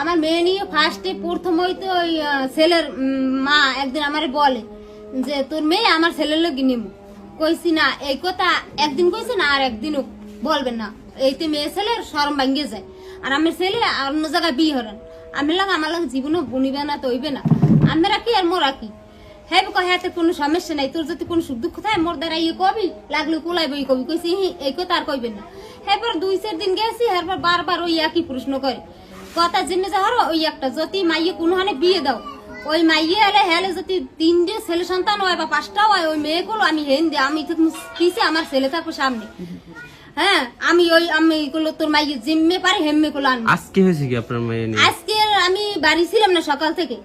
আমার মেয়ে নিয়ে ফার্স্টে প্রথম হইতে ওই ছেলের মা একদিন আমারে বলে যে, তোর মেয়ে আমার ছেলের লোক নিম। কইছি, না, এই কথা একদিন কইছে না, আর একদিনও বলবেন না। এইতে মেয়ে ছেলের সরম ভাঙ্গে যায়। আর আমার ছেলে অন্য জায়গায় বিয়ে হরেন। আমি লাগ আমার লাগ জীবনও বনিবে না তো হইবে না। আমরা কি আর মোরা কি হ্যাঁ হাতে কোনো সমস্যা নাই। তোর যদি কোনো সুখ দুঃখ থাকে, মোর দ্বারা ইয়ে কবি, লাগলে কোলাই বই কবি। কইছি এই কথা আর কইবেন না। হ্যাঁ দুই, চার দিন গেছি হ্যাঁ বারবার ওই একই প্রশ্ন করে। কথা জেনে যাওয়ার ওই একটা যদি মাইয়ে কোনো হানে বিয়ে দাও। ওই মাইয়ে হলে হেলে যদি তিনটে ছেলে সন্তান হয় বা পাঁচটা হয় ওই মেয়েগুলো আমি হেন দিই আমি পিছে আমার ছেলে থাকব সামনে। হ্যাঁ আমি ওই আমি এগুলো তোর মাইয়ে জিম্মে পারে হেম্মে গুলো আনব। আজকে হয়েছে কি আপনার মেয়ে আজকে আমি বাড়ি ছিলাম না সকাল থেকে।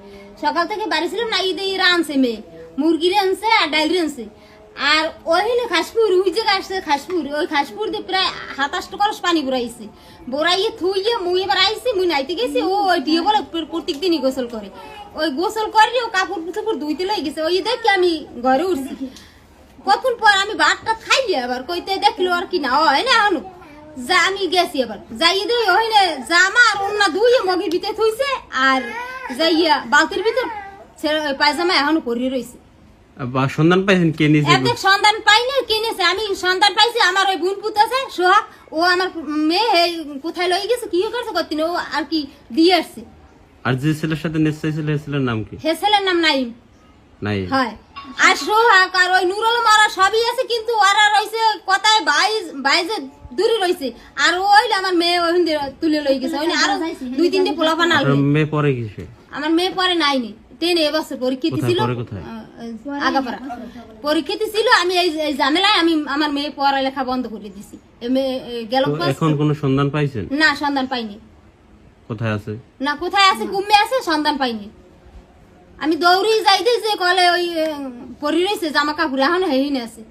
সকাল থেকে বাড়ি ছিলাম না ঈদে ইরা আনছে মেয়ে। মুরগি আনছে আর ডাইল আনছে। আর ওই হলে খাসপুর, ওই জায়গায় আসছে খাসপুর। ওই খাসপুর দিয়ে প্রায় সাতাশটা কলস পানি বুড়াইছে বোরাইয়ে থুইয়ে মুই এবার আইছি, মুই নাইতে গেছি, ও ওই দিয়ে বলে প্রত্যেক দিনই গোসল করে। ওই গোসল করে ও কাপড় চোপড় ধুইতে লই গেছে। ওই দেখি আমি ঘরে উঠছি। কখন পর আমি ভাতটা খাইয়ে আবার কইতে দেখল আর কি না, হয় না এখনও। যা আমি গেছি আবার যাই দেই ওইনে জামা আর অন্য ধুইয়ে মগের ভিতরে থুইছে, আর যাইয়া বালতির ভিতর পায়জামা এখনও পরে রইছে। বা সন্ধান পাইছেন কে নিয়েছে একদিক সন্ধান পাইনি কিনেছে আমি সন্ধান পাইছি আমার ওই বোন পুত আছে সোহাগ ও আমার মেয়ে কোথায় লই গেছে কি করছে করতে ও আর কি দিয়ে আসছে। আর যে ছেলের সাথে নিশ্চয় ছিল ছেলের নাম কি? হে ছেলের নাম নাইম। নাই হয়। আর সোহাগ আর ওই নুরল মারা সবই আছে কিন্তু ওরা রইছে কথায়? বাইজ বাইজে দূরে রইছে। আর ওই আমার মেয়ে ওই তুলে লই গেছে। ওই আরও দুই তিনটে পোলা বানাল মেয়ে পরে কিসে? আমার মেয়ে পরে নাইনি। টেনে এবছর পরীক্ষিত কোথায় ছিল কোথায়? আগাপাড়া। পরীক্ষা দিছিল আমি এই আমি আমার মেয়ে পড়ালেখা বন্ধ করে দিছি। গেল এখন কোনো সন্ধান পাইছেন? না সন্ধান পাইনি। কোথায় আছে? না কোথায় আছে কুম্বে আছে সন্ধান পাইনি। আমি দৌড়ি যাইতে যে কলে ওই পরি রয়েছে জামা কাপড় এখন হেই আছে।